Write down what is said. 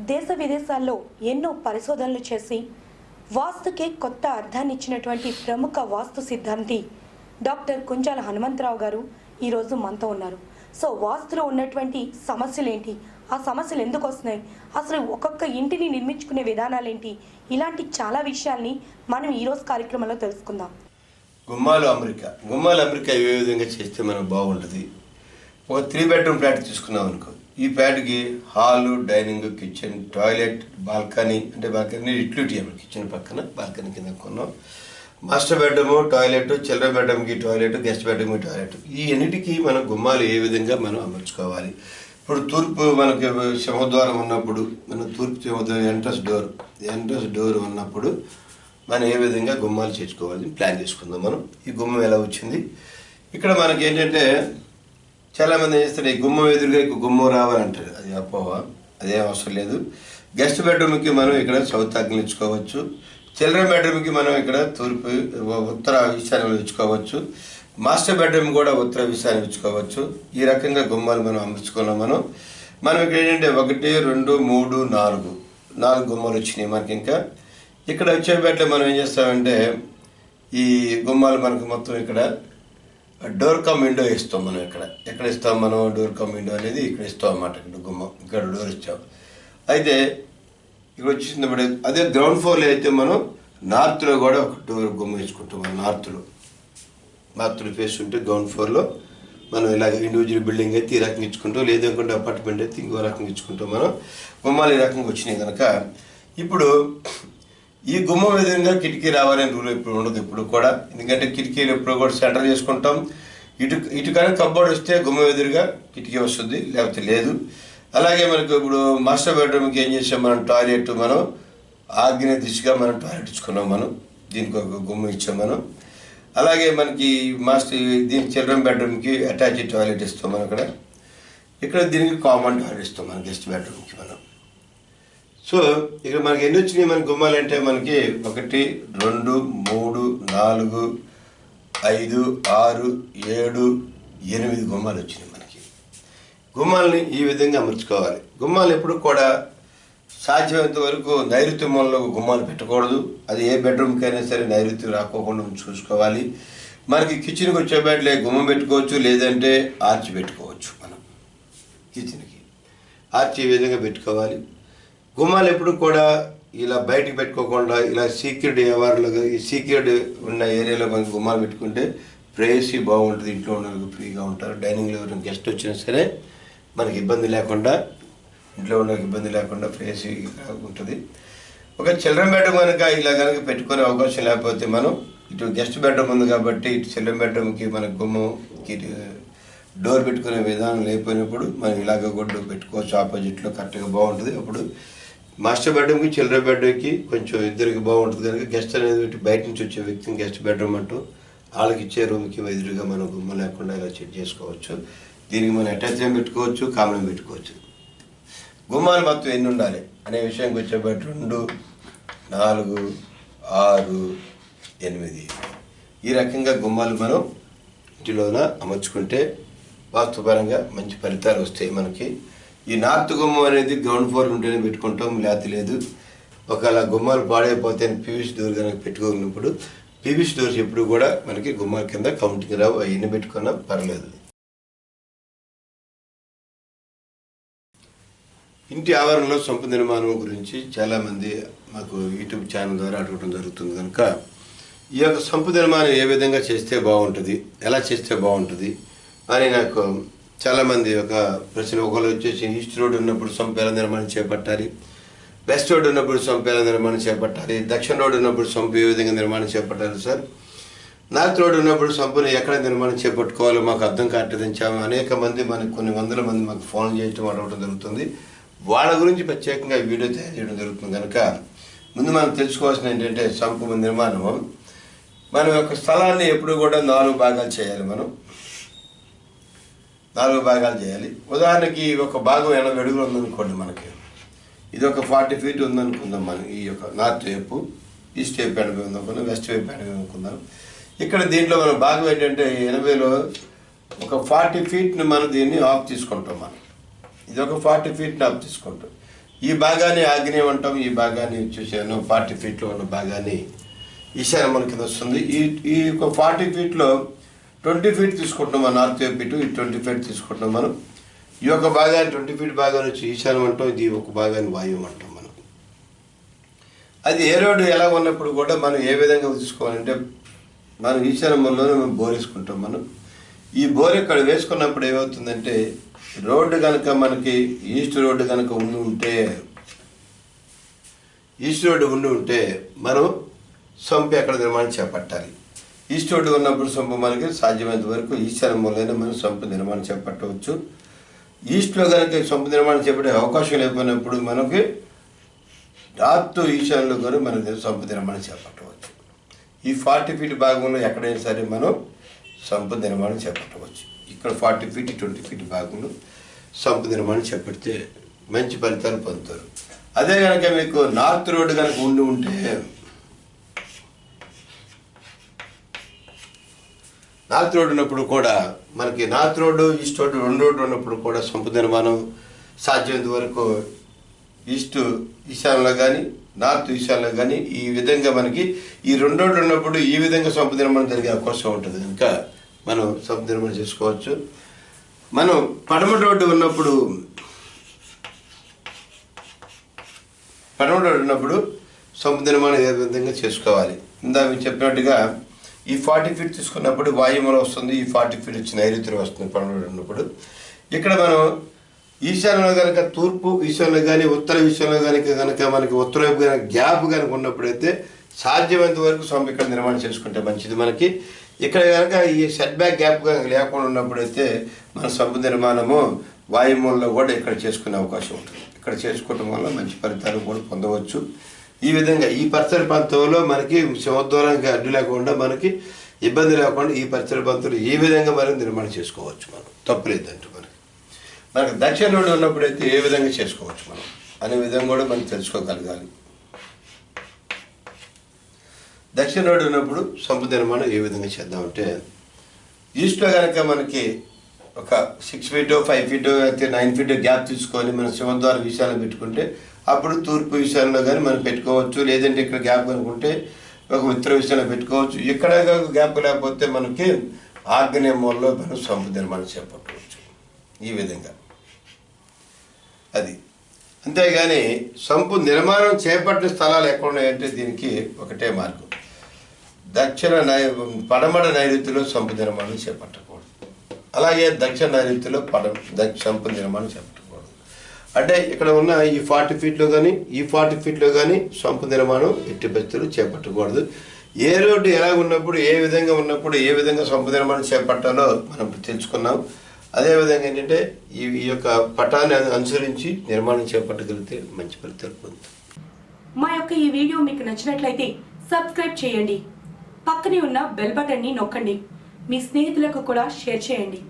దేశ విదేశాల్లో ఎన్నో పరిశోధనలు చేసి వాస్తుకే కొత్త అర్థాన్ని ఇచ్చినటువంటి ప్రముఖ వాస్తు సిద్ధాంతి డాక్టర్ కుంజాల హనుమంతరావు గారు ఈరోజు మనతో ఉన్నారు. సో వాస్తులో ఉన్నటువంటి సమస్యలు ఏంటి ఆ సమస్యలు ఎందుకు వస్తున్నాయి? అసలు ఒక్కొక్క ఇంటిని నిర్మించుకునే విధానాలు ఏంటి ఇలాంటి చాలా విషయాల్ని మనం ఈరోజు కార్యక్రమంలో తెలుసుకుందాం. గుమ్మాలు అమెరికా. గుమ్మాలు అమెరికా ఏ విధంగా చేస్తే మనకు బాగుంటుంది? ఒక త్రీ బెడ్రూమ్ ఫ్లాట్ తీసుకున్నాం అనుకో ఈ ఫ్లాట్కి hall dining kitchen toilet balcony అంటే బాల్కనీ ఇట్లుటి కిచెన్ పక్కన బాల్కనీ కింద కొన్నాం. మాస్టర్ బెడ్రూమ్ టాయిలెట్ చిల్డ్రన్ బెడ్రూమ్కి టాయిలెట్ గెస్ట్ బెడ్రూమ్కి టాయిలెట్ ఈ అన్నిటికీ మనం గుమ్మాలు ఏ విధంగా మనం అమర్చుకోవాలి? ఇప్పుడు తూర్పు మనకి సింహద్వారం ఉన్నప్పుడు మన తూర్పు సింహద్వారం ఎంట్రన్స్ డోర్ ఎంట్రన్స్ డోర్ ఉన్నప్పుడు మనం ఏ విధంగా గుమ్మాలు చేసుకోవాలి ప్లాన్ చేసుకుందాం మనం. ఈ గుమ్మం ఎలా వచ్చింది? ఇక్కడ మనకి ఏంటంటే చాలామంది ఏం చేస్తారు? ఈ గుమ్మం ఎదురుగా ఇంకో గుమ్మం రావాలంటారు అది అపోహ. అదేం అవసరం లేదు. గెస్ట్ బెడ్రూమ్కి మనం ఇక్కడ సౌత్ ఆగ్ని చిల్డ్రన్ బెడ్రూమ్కి మనం ఇక్కడ తూర్పు ఉత్తర ఈశాన్యం ఇచ్చుకోవచ్చు. మాస్టర్ బెడ్రూమ్ కూడా ఉత్తర ఈశాన్యం ఇచ్చుకోవచ్చు. ఈ రకంగా గుమ్మాలు మనం అమర్చుకున్నాం మనం. మనం ఇక్కడ ఏంటంటే ఒకటి రెండు మూడు నాలుగు. నాలుగు గుమ్మాలు వచ్చినాయి మనకి ఇంకా. ఇక్కడ వచ్చేపేటలో మనం ఏం చేస్తామంటే ఈ గుమ్మాలు మనకు మొత్తం ఇక్కడ డోర్ కమ్ విండో ఇస్తాం మనం ఇక్కడ. ఎక్కడ ఇస్తాం మనం? డోర్ కమ్ విండో అనేది ఇక్కడ ఇస్తాం అన్నమాట. ఇక్కడ గుమ్మం ఇక్కడ డోర్ ఇచ్చాం. అయితే ఇక్కడ వచ్చేసినప్పుడు అదే గ్రౌండ్ ఫ్లోర్లో అయితే మనం నార్త్లో కూడా ఒక డోర్ గుమ్మం ఇచ్చుకుంటాం మనం నార్త్లో. నార్త్లో ఫేస్ ఉంటే గ్రౌండ్ ఫ్లోర్లో మనం ఇలాగ ఇండివిజువల్ బిల్డింగ్ అయితే ఈ రకంగా ఇచ్చుకుంటాం. లేదనుకుంటే అపార్ట్మెంట్ అయితే ఇంకో రకంగా ఇచ్చుకుంటాం మనం. గుమ్మాలు ఈ రకంగా వచ్చినాయి కనుక. ఇప్పుడు ఈ గుమ్మం విధంగా కిటికీ రావాలని రూల్ ఇప్పుడు ఉండదు ఇప్పుడు కూడా. ఎందుకంటే కిటికీలు ఎప్పుడు కూడా సెంటర్ చేసుకుంటాం. ఇటు ఇటు కానీ కబ్బోర్డ్ వస్తే గుమ్మం ఎదురుగా కిటికీ వస్తుంది లేకపోతే లేదు. అలాగే మనకు ఇప్పుడు మాస్టర్ బెడ్రూమ్కి ఏం చేసాం మనం? టాయిలెట్ మనం ఆగ్నేయ దిశగా మనం టాయిలెట్ ఇచ్చుకున్నాం మనం. దీనికి ఒక గుమ్మం ఇచ్చాం మనం. అలాగే మనకి మాస్టర్ దీనికి చిల్డ్రన్ బెడ్రూమ్కి అటాచ్డ్ టాయిలెట్ ఇస్తాం మనం ఇక్కడ ఇక్కడ దీనికి కామన్ టాయిలెట్ ఇస్తాం మన గెస్ట్ బెడ్రూమ్కి మనం. సో ఇక్కడ మనకి ఎన్ని వచ్చినాయి మన గుమ్మాలు అంటే మనకి ఒకటి రెండు మూడు నాలుగు ఐదు ఆరు ఏడు ఎనిమిది గుమ్మాలు వచ్చినాయి మనకి. గుమ్మాలని ఈ విధంగా అమర్చుకోవాలి. గుమ్మాలు ఎప్పుడు కూడా సాధ్యమైనంత వరకు నైరుతి మూలలో గుమ్మాలు పెట్టకూడదు. అది ఏ బెడ్రూమ్కి అయినా సరే నైరుతి రాకోకుండా చూసుకోవాలి. మనకి కిచెన్కి వచ్చేబెట్లే గుమ్మం పెట్టుకోవచ్చు లేదంటే ఆర్చి పెట్టుకోవచ్చు మనం. కిచెన్కి ఆర్చి ఈ విధంగా పెట్టుకోవాలి. గుమ్మాలు ఎప్పుడు కూడా ఇలా బయటికి పెట్టుకోకుండా ఇలా సీక్రెట్ ఎవరిలో ఈ సీక్రెట్ ఉన్న ఏరియాలో మనకి గుమ్మాలు పెట్టుకుంటే ప్రేయసీ బాగుంటుంది ఇంట్లో ఉన్న ఫ్రీగా ఉంటారు. డైనింగ్లో ఎవరైనా గెస్ట్ వచ్చినా సరే మనకి ఇబ్బంది లేకుండా ఇంట్లో ఉన్న ఇబ్బంది లేకుండా ప్రేయసీ ఉంటుంది. ఒక చిల్డ్రన్ బెడ్రూమ్ కనుక ఇలా కనుక పెట్టుకునే అవకాశం లేకపోతే మనం ఇటు గెస్ట్ బెడ్రూమ్ ఉంది కాబట్టి ఇటు చిల్డ్రన్ బెడ్రూమ్కి మన గుమ్మంకి డోర్ పెట్టుకునే విధానం లేకపోయినప్పుడు మనం ఇలాగ కూడా పెట్టుకోవచ్చు. ఆపోజిట్లో కరెక్ట్గా బాగుంటుంది. అప్పుడు మాస్టర్ బెడ్రూమ్కి చిల్డ్రన్ బెడ్రూమ్కి కొంచెం ఇద్దరికి బాగుంటుంది కనుక గెస్ట్ అనేది బయట నుంచి వచ్చే వ్యక్తిని గెస్ట్ బెడ్రూమ్ అంటూ వాళ్ళకి ఇచ్చే రూమ్కి ఎదురుగా మనం గుమ్మ లేకుండా ఇలా సెట్ చేసుకోవచ్చు. దీనికి మనం అటాచ్మెంట్ పెట్టుకోవచ్చు కామన్ పెట్టుకోవచ్చు. గుమ్మాలు మొత్తం ఎన్ని ఉండాలి అనే విషయానికి వచ్చేపటి రెండు నాలుగు ఆరు ఎనిమిది. ఈ రకంగా గుమ్మాలు మనం ఇంటిలోన అమర్చుకుంటే వాస్తుపరంగా మంచి ఫలితాలు వస్తాయి మనకి. ఈ నార్త్ గుమ్మం అనేది గ్రౌండ్ ఫ్లోర్ ఉంటేనే పెట్టుకుంటాం లేకపోతే లేదు. ఒకవేళ గుమ్మాలు పాడైపోతే పీవీసీ డోర్ కనుక పెట్టుకున్నప్పుడు పీవీసీ డోర్స్ ఎప్పుడు కూడా మనకి గుమ్మాల కింద కౌంటింగ్ రావు అవన్నీ పెట్టుకున్నా పర్లేదు. ఇంటి ఆవరణలో సొంపు నిర్మాణం గురించి చాలామంది మాకు యూట్యూబ్ ఛానల్ ద్వారా అడగడం జరుగుతుంది కనుక ఈ యొక్క సంపు నిర్మాణం ఏ విధంగా చేస్తే బాగుంటుంది ఎలా చేస్తే బాగుంటుంది అని నాకు చాలామంది ఒక ప్రశ్న ఒకళ్ళు వచ్చేసి ఈస్ట్ రోడ్ ఉన్నప్పుడు సొంపేల నిర్మాణం చేపట్టాలి వెస్ట్ రోడ్ ఉన్నప్పుడు సొంపేల నిర్మాణం చేపట్టాలి దక్షిణ రోడ్ ఉన్నప్పుడు సొంపు ఏ విధంగా నిర్మాణం చేపట్టాలి సార్? నార్త్ రోడ్ ఉన్నప్పుడు సొంపుని ఎక్కడ నిర్మాణం చేపట్టుకోవాలో మాకు అర్థం కావట్లేదని అనేక మంది మనకు కొన్ని వందల మంది మాకు ఫోన్ చేయటం అడగడం జరుగుతుంది. వాళ్ళ గురించి ప్రత్యేకంగా వీడియో తయారు చేయడం జరుగుతుంది. కనుక ముందు మనం తెలుసుకోవాల్సిన ఏంటంటే సంపు నిర్మాణం. మనం యొక్క స్థలాన్ని ఎప్పుడు కూడా నాలుగు భాగాలు చేయాలి మనం. నాలుగు భాగాలు చేయాలి. ఉదాహరణకి ఒక భాగం ఎనభై అడుగులు ఉందనుకోండి మనకి. ఇది ఒక ఫార్టీ ఫీట్ ఉందనుకుందాం మనం ఈ యొక్క నార్త్ వైపు ఈస్ట్ వైపు ఎనభై ఉందనుకుందాం వెస్ట్ వైపు ఎనభై అనుకుందాం ఇక్కడ దీంట్లో మన భాగం ఏంటంటే ఎనభైలో ఒక ఫార్టీ ఫీట్ని మనం దీన్ని ఆఫ్ తీసుకుంటాం మనం. ఇది ఒక ఫార్టీ ఫీట్ని ఆఫ్ తీసుకుంటాం. ఈ భాగాన్ని ఆగ్నేయం అంటాం ఈ భాగాన్ని చూసాను ఫార్టీ ఫీట్లో ఉన్న భాగాన్ని. ఈశాన్యమూల కింద వస్తుంది. ఈ ఈ యొక్క ఫార్టీ ఫీట్లో ట్వంటీ ఫీట్ తీసుకుంటాం మన నార్త్ వైపు ఇటు ఈ ట్వంటీ ఫీట్ తీసుకుంటాం మనం. ఈ యొక్క భాగాన్ని ట్వంటీ ఫీట్ భాగాన్ని వచ్చి ఈశాన్యం అంటాం ఇది ఒక భాగాన్ని వాయువు అంటాం మనం. అది ఏ రోడ్డు ఎలా ఉన్నప్పుడు కూడా మనం ఏ విధంగా తీసుకోవాలంటే మనం ఈశాన్యంలోనే మనం బోర్ వేసుకుంటాం మనం. ఈ బోర్ ఇక్కడ వేసుకున్నప్పుడు ఏమవుతుందంటే రోడ్డు కనుక మనకి ఈస్ట్ రోడ్డు కనుక ఉండి ఉంటే ఈస్ట్ రోడ్డు ఉండి ఉంటే మనం సొంపు అక్కడ నిర్మాణం చేపట్టాలి. ఈస్ట్ రోడ్డు ఉన్నప్పుడు సొంపు మనకి సాధ్యమైనంత వరకు ఈశ్వర మూలైన మనం సొంపు నిర్మాణం చేపట్టవచ్చు. ఈస్ట్లో కనుక సొంపు నిర్మాణం చేపట్టే అవకాశం లేకపోయినప్పుడు మనకి రాత్రు ఈశాన్యంలో కూడా మనం సొంపు నిర్మాణం చేపట్టవచ్చు. ఈ ఫార్టీ ఫీట్ భాగంలో ఎక్కడైనా సరే మనం సంపద నిర్మాణం చేపట్టవచ్చు. ఇక్కడ ఫార్టీ ఫీట్ ట్వంటీ ఫీట్ భాగంలో సంపద నిర్మాణం చేపడితే మంచి ఫలితాలు పొందుతారు. అదే కనుక మీకు నార్త్ రోడ్డు కనుక ఉండి ఉంటే నార్త్ రోడ్ ఉన్నప్పుడు కూడా మనకి నార్త్ రోడ్డు ఈస్ట్ రోడ్డు రెండు రోడ్డు ఉన్నప్పుడు కూడా సంపద నిర్మాణం సాధ్యమైనంత వరకు ఈస్ట్ ఈశాన్యంలో కానీ నార్త్ ఈశాన్యంలో కానీ ఈ విధంగా మనకి ఈ రెండు రోడ్లు ఉన్నప్పుడు ఈ విధంగా సంపద నిర్మాణం జరిగే అవకాశం ఉంటుంది. కనుక మనం సంపద నిర్మాణం చేసుకోవచ్చు. మనం పడమటి రోడ్డు ఉన్నప్పుడు పడమటి రోడ్డు ఉన్నప్పుడు సంపద నిర్మాణం ఏ విధంగా చేసుకోవాలి? ఇందాక చెప్పినట్టుగా ఈ ఫార్టీ ఫీట్ తీసుకున్నప్పుడు వాయుమూల వస్తుంది ఈ ఫార్టీ ఫీట్ వచ్చి నైరుతి వస్తుంది పడమటి ఉన్నప్పుడు ఇక్కడ మనం ఈశాన్యంలో కనుక తూర్పు ఈశాన్యంలో కానీ ఉత్తర ఈశాన్యంలో కనుక కనుక మనకి ఉత్తర వైపు కనుక గ్యాప్ కనుక ఉన్నప్పుడైతే సాధ్యమైనంత వరకు స్వామి ఇక్కడ నిర్మాణం చేసుకుంటే మంచిది మనకి. ఇక్కడ కనుక ఈ సెట్ బ్యాక్ గ్యాప్ కనుక లేకుండా ఉన్నప్పుడైతే మన సొంత నిర్మాణము వాయుమూలలో కూడా ఇక్కడ చేసుకునే అవకాశం ఉంటుంది. ఇక్కడ చేసుకోవటం వల్ల మంచి ఫలితాలు కూడా పొందవచ్చు. ఈ విధంగా ఈ పరిసర ప్రాంతంలో మనకి సముద్రానికి అడ్డు లేకుండా మనకి ఇబ్బంది లేకుండా ఈ పరిసర ప్రాంతంలో ఏ విధంగా మనం నిర్మాణం చేసుకోవచ్చు మనం. తప్పులేదంటే మనకి. మనకు దక్షిణ రోడ్డు ఉన్నప్పుడైతే ఏ విధంగా చేసుకోవచ్చు మనం? అనే విధంగా కూడా మనం తెలుసుకోగలగాలి. దక్షిణ రోడ్డు ఉన్నప్పుడు సముద్ర నిర్మాణం ఏ విధంగా చేద్దామంటే ఈస్ట్లో కనుక మనకి ఒక సిక్స్ ఫీట్ ఫైవ్ ఫీట్ అయితే నైన్ ఫీట్ గ్యాప్ తీసుకొని మన సింహద్వారం విషయాలు పెట్టుకుంటే అప్పుడు తూర్పు విషయాల్లో కానీ మనం పెట్టుకోవచ్చు. లేదంటే ఇక్కడ గ్యాప్ అనుకుంటే ఒక ఉత్తర విషయంలో పెట్టుకోవచ్చు. ఇక్కడ గ్యాప్ లేకపోతే మనకి ఆగ్నేయ మూలలో మనం సంపద నిర్మాణం చేపట్టవచ్చు. ఈ విధంగా. అది. అంతేగాని సంపు నిర్మాణం చేపట్టిన స్థలాలు ఎక్కడ ఉన్నాయంటే దీనికి ఒకటే మార్గం. దక్షిణ నై పడమడ నైరుతిలో సంపు నిర్మాణం చేపట్టకూడదు. అలాగే దక్షిణ నైరుతిలో పడ దక్ష సంపు నిర్మాణం చేపట్టకూడదు. అంటే ఇక్కడ ఉన్న ఈ ఫార్టీ ఫీట్లో కానీ ఈ ఫార్టీ ఫీట్లో కానీ సంపు నిర్మాణం ఎట్టి పరిస్థితులు చేపట్టకూడదు. ఏ రోడ్డు ఎలా ఉన్నప్పుడు ఏ విధంగా ఉన్నప్పుడు ఏ విధంగా సంపు నిర్మాణం చేపట్టాలో మనం తెలుసుకున్నాం. అదేవిధంగా ఏంటంటే ఈ ఈ యొక్క పటాన్ని అనుసరించి నిర్మాణం చేపట్టగలిగితే మంచి ఫలితాలు పొందుతాం. మా యొక్క ఈ వీడియో మీకు నచ్చినట్లయితే సబ్స్క్రైబ్ చేయండి. పక్కనే ఉన్న బెల్ బటన్ని నొక్కండి. మీ స్నేహితులకు కూడా షేర్ చేయండి.